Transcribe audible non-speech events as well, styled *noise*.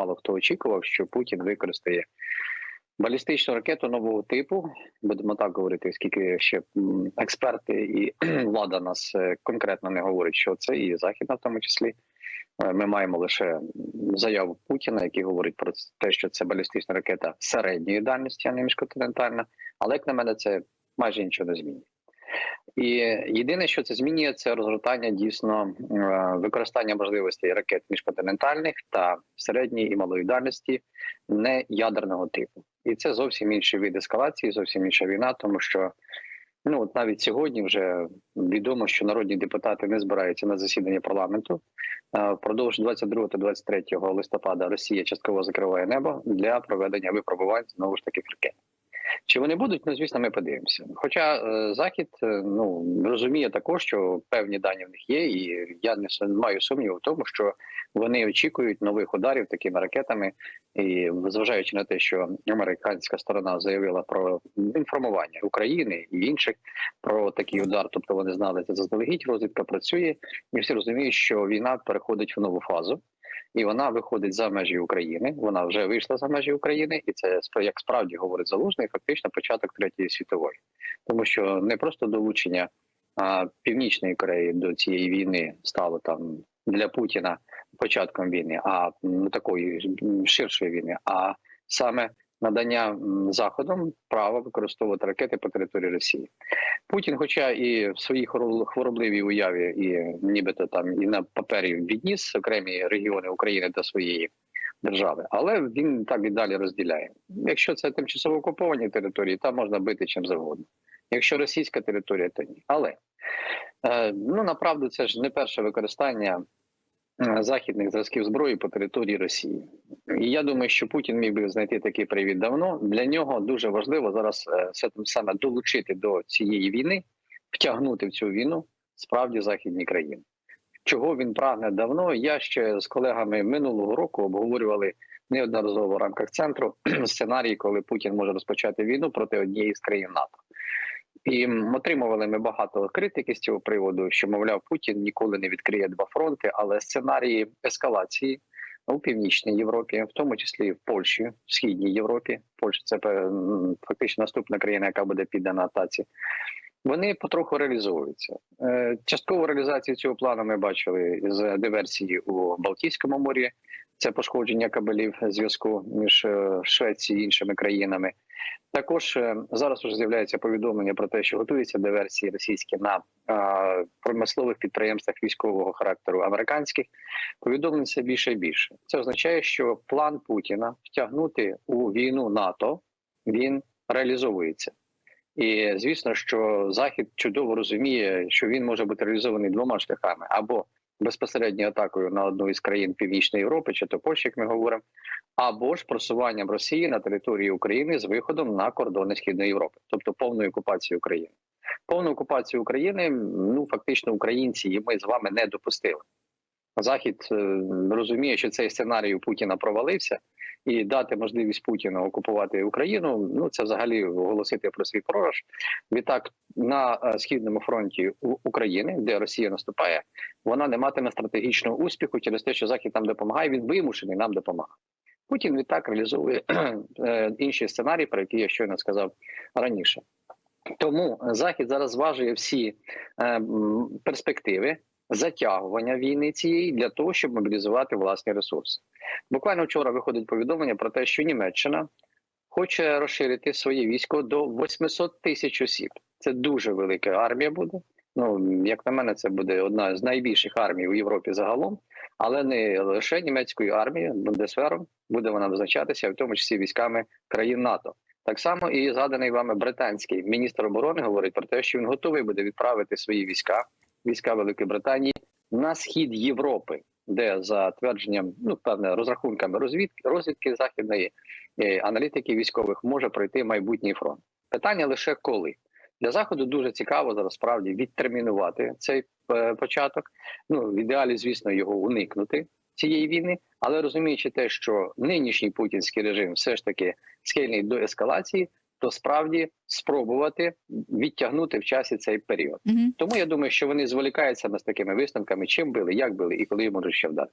мало хто очікував, що Путін використає балістичну ракету нового типу. Будемо так говорити, оскільки ще експерти і влада нас е, конкретно не говорить, що це і західна, в тому числі. Е, Ми маємо лише заяву Путіна, який говорить про те, що це балістична ракета середньої дальності, а не міжконтинентальна. Але як на мене, це майже нічого не змінює. І єдине, що це змінює, це розгортання дійсно е, використання можливостей ракет міжконтинентальних та середньої і малої дальності не ядерного типу. І це зовсім інший вид ескалації, зовсім інша війна, тому що ну от навіть сьогодні вже відомо, що народні депутати не збираються на засідання парламенту. Е, Впродовж 22 та 23 листопада Росія частково закриває небо для проведення випробувань знову ж таки ракет. Чи вони будуть? Ну звісно, ми подивимося. Хоча е, захід е, ну розуміє також, що певні дані в них є, і я не маю сумніву в тому, що вони очікують нових ударів такими ракетами, і зважаючи на те, що американська сторона заявила про інформування України і інших про такий удар, тобто вони знали це заздалегідь. Розвідка працює, і всі розуміють, що війна переходить в нову фазу. І вона виходить за межі України. Вона вже вийшла за межі України, і це як справді говорить залужний, фактично початок третьої світової, тому що не просто долучення а, північної Кореї до цієї війни стало там для Путіна початком війни, а м, такої ширшої війни, а саме надання заходом права використовувати ракети по території Росії. Путін, хоча і в своїй хворобливій уяві, і нібито там і на папері відніс окремі регіони України до своєї держави, але він так і далі розділяє. Якщо це тимчасово окуповані території, там можна бити чим завгодно. Якщо російська територія, то ні. Але е, ну направду це ж не перше використання західних зразків зброї по території Росії. І я думаю, що Путін міг би знайти такий привід давно. Для нього дуже важливо зараз е, все там саме долучити до цієї війни, втягнути в цю війну справді західні країни. Чого він прагне давно? Я ще з колегами минулого року обговорювали неодноразово в рамках центру *clears throat* сценарій, коли Путін може розпочати війну проти однієї з країн НАТО. І отримували ми багато критики з цього приводу, що мовляв, Путін ніколи не відкриє два фронти, але сценарії ескалації у північній Європі, в тому числі в Польщі, в східній Європі. Польща це фактично наступна країна, яка буде піддана атаці. Вони потроху реалізовуються. Е, Часткову реалізацію цього плану ми бачили з диверсії у Балтійському морі. Це пошкодження кабелів зв'язку між е, Швецією і іншими країнами. Також е, зараз вже з'являється повідомлення про те, що готуються диверсії російські на е, промислових підприємствах військового характеру американських. Повідомлень більше і більше. Це означає, що план Путіна втягнути у війну НАТО він реалізовується. І звісно, що Захід чудово розуміє, що він може бути реалізований двома шляхами: або безпосередньою атакою на одну із країн Північної Європи, чи то Польщі, як ми говоримо, або ж просуванням Росії на території України з виходом на кордони Східної Європи, тобто повною окупацією України. Повну окупацію України ну фактично українці і ми з вами не допустили. Захід е, розуміє, що цей сценарій у Путіна провалився, і дати можливість Путіну окупувати Україну. Ну це взагалі оголосити про свій пророж. Відтак на е, східному фронті України, де Росія наступає, вона не матиме стратегічного успіху через те, що Захід нам допомагає. Він вимушений нам допомагати. Путін відтак реалізовує *clears throat* е, інші сценарії, про які я щойно сказав раніше. Тому Захід зараз зважує всі е, перспективи затягування війни цієї для того, щоб мобілізувати власні ресурси. Буквально вчора виходить повідомлення про те, що Німеччина хоче розширити своє військо до 800 тисяч осіб. Це дуже велика армія буде. Ну як на мене, це буде одна з найбільших армій у Європі загалом, але не лише німецькою армією, Бундесвером буде вона визначатися, в тому числі військами країн НАТО. Так само і згаданий вами британський міністр оборони говорить про те, що він готовий буде відправити свої війська, війська Великої Британії на схід Європи, де за твердженням, ну певне розрахунками розвідки розвідки західної е, аналітики військових може пройти майбутній фронт. Питання лише коли для заходу дуже цікаво зараз справді відтермінувати цей е, початок. Ну в ідеалі, звісно, його уникнути цієї війни, але розуміючи те, що нинішній путінський режим все ж таки схильний до ескалації, то справді спробувати відтягнути в часі цей період. Угу. Тому я думаю, що вони зволікаються з такими висновками, чим били, як били і коли можуть ще вдати.